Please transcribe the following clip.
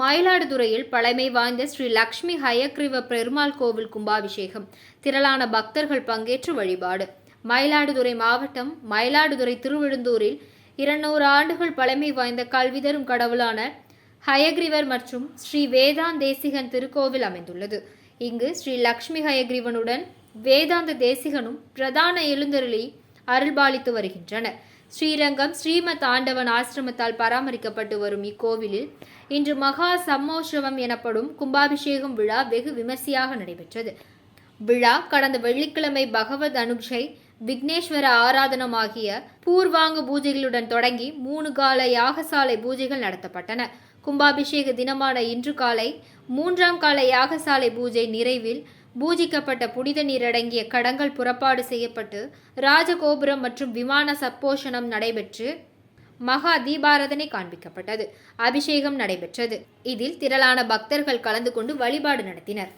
மயிலாடுதுறையில் பழமை வாய்ந்த ஸ்ரீ லக்ஷ்மி ஹயக்ரீவ பெருமாள் கோவில் கும்பாபிஷேகம். திரளான பக்தர்கள் பங்கேற்று வழிபாடு. மயிலாடுதுறை மாவட்டம் மயிலாடுதுறை திருவிழுந்தூரில் இருநூறு ஆண்டுகள் பழமை வாய்ந்த கல்விதரும் கடவுளான ஹயக்ரீவர் மற்றும் ஸ்ரீ வேதாந்த் தேசிகன் திருக்கோவில் அமைந்துள்ளது. இங்கு ஸ்ரீ லக்ஷ்மி ஹயக்ரீவனுடன் வேதாந்த தேசிகனும் பிரதான எழுந்தருளி அருள்பாலித்து வருகின்றனர். ஸ்ரீரங்கம் ஸ்ரீமத் ஆண்டவன் ஆசிரமத்தால் பராமரிக்கப்பட்டு வரும் இக்கோவிலில் இன்று மகா சம்மோற்சவம் எனப்படும் கும்பாபிஷேகம் விழா வெகு விமர்சையாக நடைபெற்றது. விழா கடந்த வெள்ளிக்கிழமை பகவத் அனுக்ஷை விக்னேஸ்வர ஆராதனம் ஆகிய பூர்வாங்க பூஜைகளுடன் தொடங்கி மூணு கால யாகசாலை பூஜைகள் நடத்தப்பட்டன. கும்பாபிஷேக தினமான இன்று காலை மூன்றாம் கால யாகசாலை பூஜை நிறைவில் பூஜிக்கப்பட்ட புனித நீர் அடங்கிய கடங்கள் புறப்பாடு செய்யப்பட்டு ராஜகோபுரம் மற்றும் விமான சப்போஷணம் நடைபெற்று மகா தீபாரதனை காண்பிக்கப்பட்டது. அபிஷேகம் நடைபெற்றது. இதில் திரளான பக்தர்கள் கலந்து கொண்டு வழிபாடு நடத்தினர்.